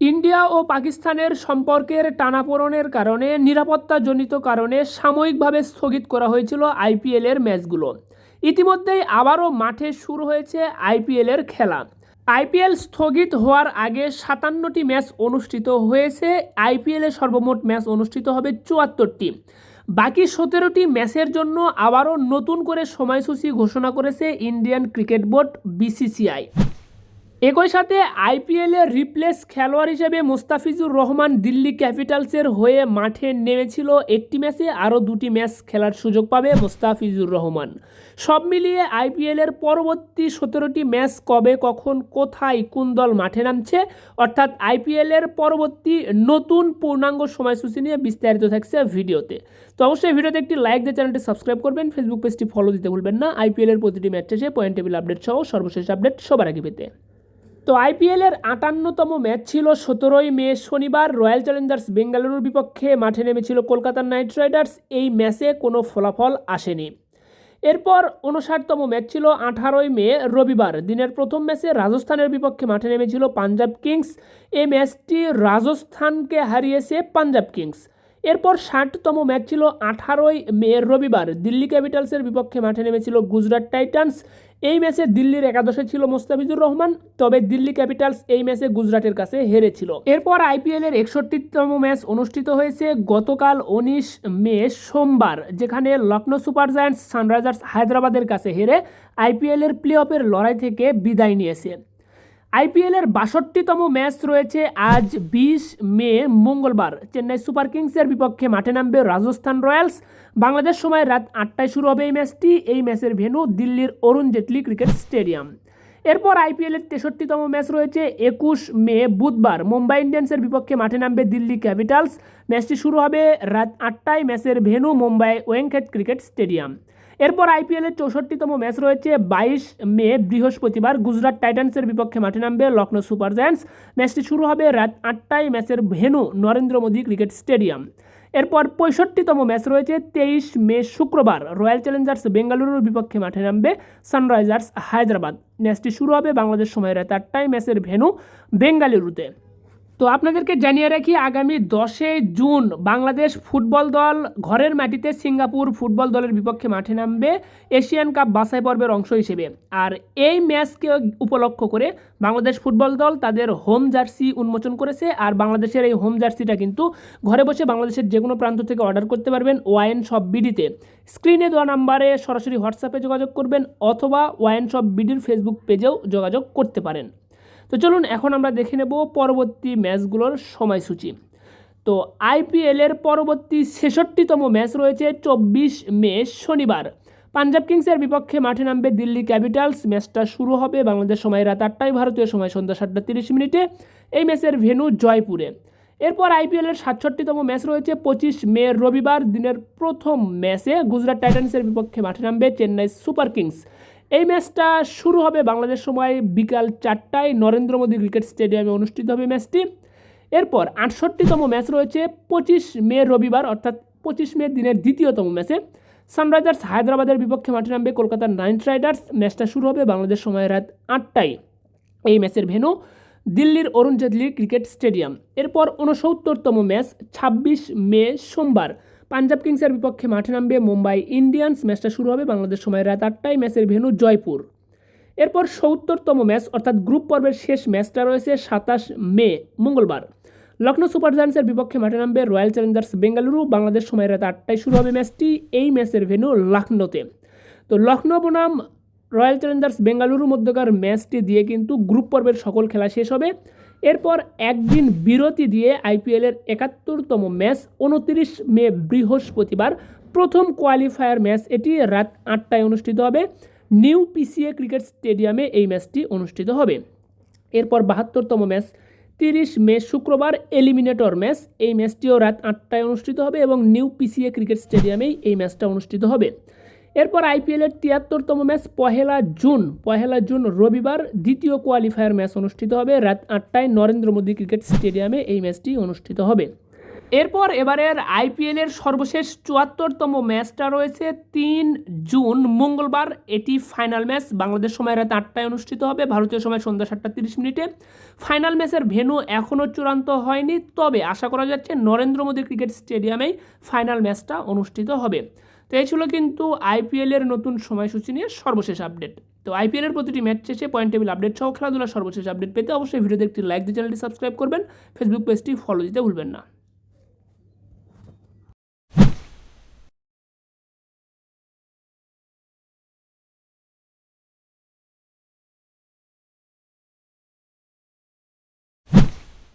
India ও পাকিস্তানের সম্পর্কের টানাপোড়নের কারণে, নিরাপত্তাজনিত কারণে সাময়িকভাবে স্থগিত করা হয়েছিল আইপিএলের ম্যাচগুলো। ইতিমধ্যেই আবারও মাঠে শুরু হয়েছে আইপিএলের খেলা। আইপিএল স্থগিত হওয়ার আগে সাতান্নটি ম্যাচ অনুষ্ঠিত হয়েছে। আইপিএলে সর্বমোট ম্যাচ অনুষ্ঠিত হবে চুয়াত্তরটি। বাকি সতেরোটি ম্যাচের জন্য আবারও নতুন করে সময়সূচি ঘোষণা করেছে ইন্ডিয়ান ক্রিকেট বোর্ড বিসিসিআই। একই সাথে আইপিএলের রিপ্লেস খেলোয়াড় হিসেবে মোস্তাফিজুর রহমান দিল্লি ক্যাপিটালসের হয়ে মাঠে নেমেছিল একটি ম্যাচে, আরও দুটি ম্যাচ খেলার সুযোগ পাবে মোস্তাফিজুর রহমান। সব মিলিয়ে আইপিএলের পরবর্তী সতেরোটি ম্যাচ কবে, কখন, কোথায়, কোন দল মাঠে নামছে, অর্থাৎ আইপিএলের পরবর্তী নতুন পূর্ণাঙ্গ সময়সূচি নিয়ে বিস্তারিত থাকছে ভিডিওতে। তো অবশ্যই ভিডিওতে একটি লাইক দিয়ে চ্যানেলটি সাবস্ক্রাইব করবেন ফেসবুক পেজটি ফলো দিতে ভুলবেন না। আইপিএলের প্রতিটি ম্যাচ শেষে পয়েন্ট টেবিল আপডেট সহ সর্বশেষ আপডেট সবার আগে পেতে। তো আইপিএলের আটান্নতম ম্যাচ ছিল সতেরোই মে, শনিবার রয়্যাল চ্যালেঞ্জার্স বেঙ্গালুরুর বিপক্ষে মাঠে নেমেছিল কলকাতার নাইট রাইডার্স। এই ম্যাচে কোনো ফলাফল আসেনি। এরপর উনষাটতম ম্যাচ ছিল আঠারোই মে, রবিবার। দিনের প্রথম ম্যাচে রাজস্থানের বিপক্ষে মাঠে নেমেছিল পাঞ্জাব কিংস। এই ম্যাচটি রাজস্থানকে হারিয়েছে পাঞ্জাব কিংস। এরপর ষাটতম ম্যাচ ছিল আঠারোই মে, রবিবার। দিল্লি ক্যাপিটালসের বিপক্ষে মাঠে নেমেছিল গুজরাট টাইটান্স। এই ম্যাচে দিল্লির একাদশে ছিল মোস্তাফিজুর রহমান, তবে দিল্লি ক্যাপিটালস এই ম্যাচে গুজরাটের কাছে হেরেছিল। এরপর আইপিএলের একষট্টিতম ম্যাচ অনুষ্ঠিত হয়েছে গতকাল উনিশ মে সোমবার, যেখানে লখনৌ সুপার জায়ান্টস সানরাইজার্স হায়দ্রাবাদের কাছে হেরে আইপিএলের প্লে অফের লড়াই থেকে বিদায় নিয়েছে। আইপিএলের বাষট্টিতম ম্যাচ রয়েছে আজ বিশ মে, মঙ্গলবার। চেন্নাই সুপার কিংসের বিপক্ষে মাঠে নামবে রাজস্থান রয়্যালস। বাংলাদেশ সময় রাত আটটায় শুরু হবে এই ম্যাচটি। এই ম্যাচের ভেন্যু দিল্লির অরুণ জেটলি ক্রিকেট স্টেডিয়াম। এরপর আইপিএলের তেষট্টিতম ম্যাচ রয়েছে একুশ মে, বুধবার। মুম্বাই ইন্ডিয়ান্সের বিপক্ষে মাঠে নামবে দিল্লি ক্যাপিটালস। ম্যাচটি শুরু হবে রাত আটটায়। ম্যাচের venue Mumbai Wankhede cricket stadium. এরপর আইপিএলের চৌষট্টিতম ম্যাচ রয়েছে বাইশ মে, বৃহস্পতিবার। গুজরাট টাইটান্সের বিপক্ষে মাঠে নামবে লখনৌ সুপার জায়ান্টস। ম্যাচটি শুরু হবে রাত আটটায়। ম্যাচের venue Narendra Modi cricket stadium. এরপর পঁয়ষট্টিতম ম্যাচ রয়েছে তেইশ মে, শুক্রবার। রয়্যাল চ্যালেঞ্জার্স বেঙ্গালুরুর বিপক্ষে মাঠে নামবে সানরাইজার্স হায়দ্রাবাদ। ম্যাচটি শুরু হবে বাংলাদেশ সময় রাত আটটায়। ম্যাচের ভেনু বেঙ্গালুরুতে। তো আপনাদেরকে জানিয়ে রাখি, আগামী দশই জুন বাংলাদেশ ফুটবল দল ঘরের মাটিতে সিঙ্গাপুর ফুটবল দলের বিপক্ষে মাঠে নামবে এশিয়ান কাপ বাছাই পর্বের অংশ হিসেবে। আর এই ম্যাচকে উপলক্ষ করে বাংলাদেশ ফুটবল দল তাদের হোম জার্সি উন্মোচন করেছে। আর বাংলাদেশের এই হোম জার্সিটা কিন্তু ঘরে বসে বাংলাদেশের যে কোনো প্রান্ত থেকে অর্ডার করতে পারবেন ওয়াইন শপ বিডিতে স্ক্রিনে দেওয়া নাম্বারে সরাসরি হোয়াটসঅ্যাপে যোগাযোগ করবেন অথবা ওয়াইন শপ বিডির ফেসবুক পেজেও যোগাযোগ করতে পারেন। তো চলুন এখন আমরা দেখে নেব পরবর্তী ম্যাচগুলোর সময়সূচি। তো আইপিএলের পরবর্তী ছেষট্টিতম ম্যাচ রয়েছে চব্বিশ মে, শনিবার। পাঞ্জাব কিংসের বিপক্ষে মাঠে নামবে দিল্লি ক্যাপিটালস। ম্যাচটা শুরু হবে বাংলাদেশ সময় রাত আটটায়, ভারতীয় সময় সন্ধ্যা সাতটা তিরিশ মিনিটে। এই ম্যাচের ভেন্যু জয়পুরে। এরপর আইপিএলের সাতষট্টিতম ম্যাচ রয়েছে পঁচিশ মে, রবিবার। দিনের প্রথম ম্যাচে গুজরাট টাইটান্সের বিপক্ষে মাঠে নামবে চেন্নাই সুপার কিংস। এই ম্যাচটা শুরু হবে বাংলাদেশ সময় বিকাল চারটায় নরেন্দ্র মোদী ক্রিকেট স্টেডিয়ামে অনুষ্ঠিত হবে ম্যাচটি। এরপর আটষট্টিতম ম্যাচ রয়েছে পঁচিশ মে রবিবার, অর্থাৎ পঁচিশ মে দিনের দ্বিতীয়তম ম্যাচে। সানরাইজার্স হায়দ্রাবাদের বিপক্ষে মাঠে নামবে কলকাতার নাইট রাইডার্স। ম্যাচটা শুরু হবে বাংলাদেশ সময় রাত আটটায়। এই ম্যাচের ভেন্যু দিল্লির অরুণ জেটলি ক্রিকেট স্টেডিয়াম। এরপর ঊনসত্তরতম ম্যাচ ছাব্বিশ মে সোমবার। পাঞ্জাব কিংসের বিপক্ষে মাঠে নামবে মুম্বাই ইন্ডিয়ান্স। ম্যাচটা শুরু হবে বাংলাদেশ সময় রাত আটটায়। ম্যাচের ভেন্যু জয়পুর। এরপর সত্তরতম ম্যাচ, অর্থাৎ গ্রুপ পর্বের শেষ ম্যাচটা রয়েছে সাতাশ মে, মঙ্গলবার। লখনৌ সুপার জায়ান্টসের বিপক্ষে মাঠে নামবে রয়্যাল চ্যালেঞ্জার্স বেঙ্গালুরু। বাংলাদেশ সময় রাত আটটায় শুরু হবে ম্যাচটি। এই ম্যাচের ভেন্যু লখনৌতে তো লখনৌ বনাম, রয়্যাল চ্যালেঞ্জার্স বেঙ্গালুরুর মধ্যকার ম্যাচটি দিয়ে কিন্তু গ্রুপ পর্বের সকল খেলা শেষ হবে। এরপর একদিন বিরতি দিয়ে আইপিএলের একাত্তরতম ম্যাচ উনত্রিশ মে বৃহস্পতিবার প্রথম কোয়ালিফায়ার ম্যাচ এটি রাত আটটায় অনুষ্ঠিত হবে। নিউ পিসিএ ক্রিকেট স্টেডিয়ামে এই ম্যাচটি অনুষ্ঠিত হবে। এরপর বাহাত্তরতম ম্যাচ তিরিশ মে শুক্রবার এলিমিনেটর ম্যাচ, এই ম্যাচটিও রাত আটটায় অনুষ্ঠিত হবে এবং নিউ পিসিএ ক্রিকেট স্টেডিয়ামেই এই ম্যাচটা অনুষ্ঠিত হবে। এরপর আইপিএলের তিয়াত্তরতম ম্যাচ পহেলা জুন পহেলা জুন রবিবার দ্বিতীয় কোয়ালিফায়ার ম্যাচ অনুষ্ঠিত হবে। রাত আটটায় নরেন্দ্র মোদী ক্রিকেট স্টেডিয়ামে এই ম্যাচটি অনুষ্ঠিত হবে। এরপর এবারের আইপিএলের সর্বশেষ চুয়াত্তরতম ম্যাচটা রয়েছে তিন জুন, মঙ্গলবার। এটি ফাইনাল ম্যাচ বাংলাদেশ সময় রাত আটটায় অনুষ্ঠিত হবে। ভারতীয় সময় সন্ধ্যা সাতটা তিরিশ মিনিটে। ফাইনাল ম্যাচের ভেন্যু এখনও চূড়ান্ত হয়নি। তবে আশা করা যাচ্ছে নরেন্দ্র মোদী ক্রিকেট স্টেডিয়ামেই ফাইনাল ম্যাচটা অনুষ্ঠিত হবে। তো এই ছিল কিন্তু আইপিএলের নতুন সময়সূচি নিয়ে সর্বশেষ আপডেট তো আইপিএলের প্রতিটি ম্যাচ শেষে পয়েন্ট টেবিল আপডেট সহ খেলাধুলার সর্বশেষ আপডেট পেতে অবশ্যই ভিডিওতে একটি লাইক দিয়ে চ্যানেলটি সাবস্ক্রাইব করবেন। ফেসবুক পেজটি ফলো দিতে ভুলবেন না।